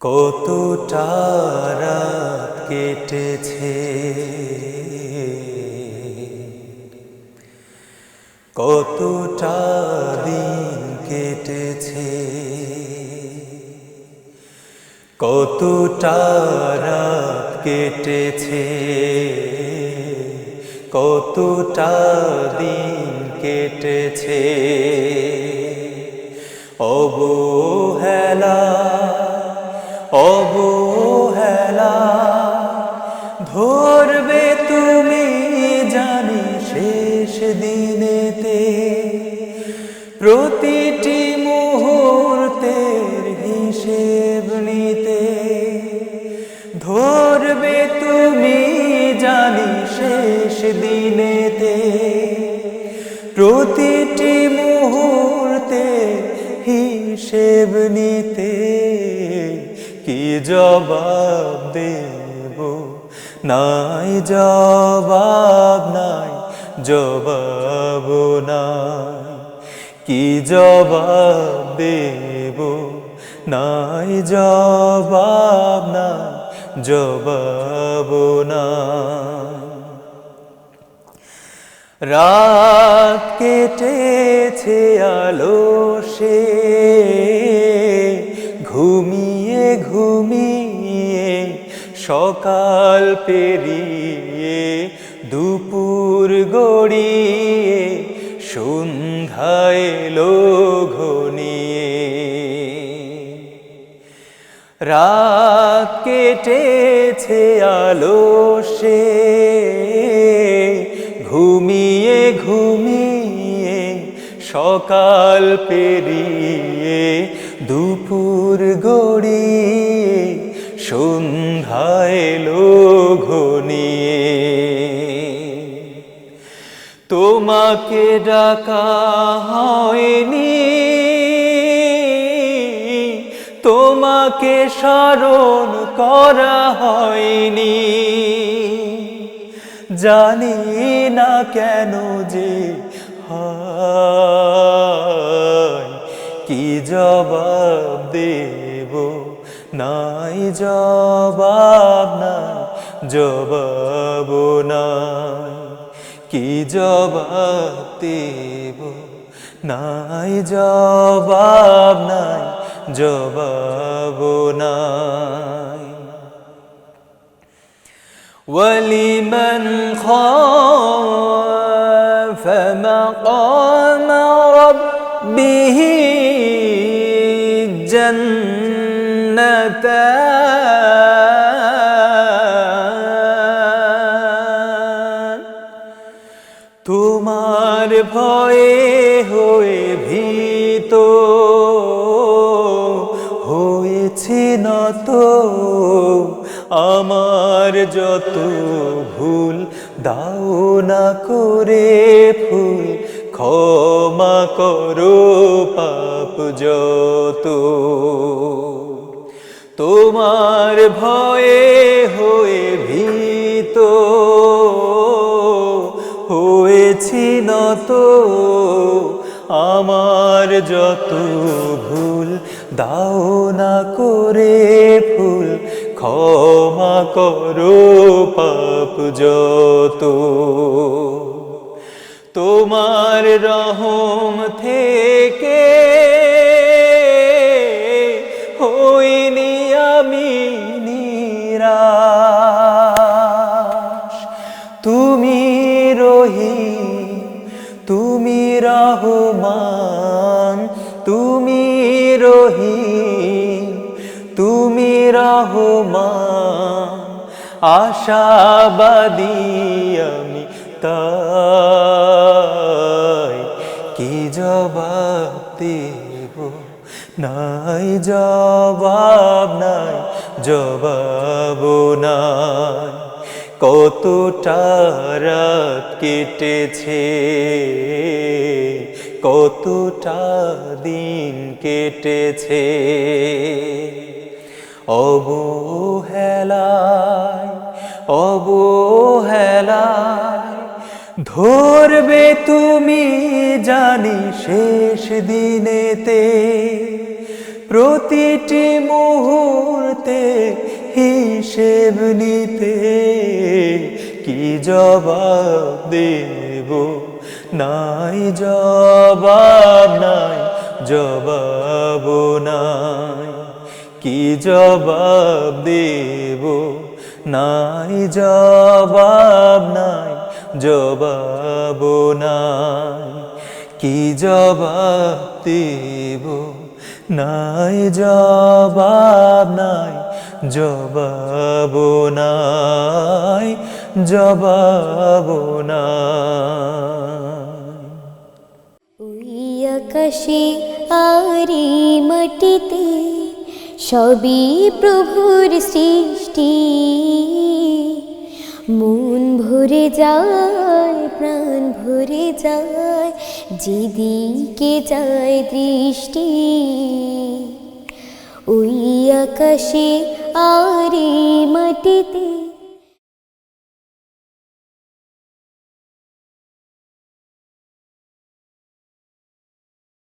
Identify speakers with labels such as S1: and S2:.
S1: কতটা রাত কেটেছে। কতটা দিন কেটেছে। কতটা কেটেছে। কতটা দিন কেটেছে। অবহেলা অবহেলা। ধরবে তুমি জানি শেষ দিনেতে। প্রতিটি মুহূর্তের হিসেব নিতে। ধরবে তুমি জানি শেষ দিনেতে। প্রতিটি মুহূর্তে হিসেব জবাব দেব। নাই জবাব নাই জবাব নাই। কি জবাব দেব? নাই জবাব নাই জবাব নাই। রাত কেটেছে আলো সে, ঘুমিয়ে ঘুমিয়ে, সকাল পেরিয়ে, দুপুর গড়িয়ে, সন্ধ্যায় এলো রাত কেটেছে আলো সে, ঘুমিয়ে ঘুমিয়ে, সকাল পেরিয়ে দুপুর গড়িয়ে সন্ধ্যায় ঘনিয়ে তোমাকে ডাকা হয়নি, তোমাকে স্মরণ করা হয়নি। জানি না কেন যে হয়। কি জবাব দেব নাই জবাব নাই জবাব নাই কি জবাব দেব নাই জবাব নাই জবাব নাই ولمن خاف مقام ربه به জন্নতান তোমার ভয়ে হয়ে ভীত, হয়েছে নত। আমার যত ভুল, দাও না করে ফুল। ক্ষমা করো পাপ যত। তোমার ভয়ে হয়ে ভীত। হয়েছি নত। আমার যত ভুল, দাও না করে ফুল। ক্ষমা করো পাপ যত। রহম থেকে হইনি আমি নিরাশ। তুমি রহিম, তুমি রহমান, তুমি রহিম, তুমি রহমান। আশাবাদী আমি কি জবাব দেব। নাই জবাব নাই জবাব নাই। কতটা রাত কেটেছে, কতটা দিন কেটেছে। অবহেলায় অবহেলায় ধরবে তুমি জানি শেষ দিনেতে। প্রতিটি মুহূর্তে হিসেব নিতে কি জবাব দেব? নাই জবাব নাই জবাব নাই। কি জবাব দেব? নাই জবাব নাই জবাব নাই, কি জবাব দেব? নাই জবাব নাই জবাব নাই, জবাব
S2: ওই আকাশে আর মাটিতে সবই প্রভুর সৃষ্টি। মন ভরে যায় প্রাণ ভরে যায় যেদিকে যায় দৃষ্টি। ওই আকাশে আরে মাটিতে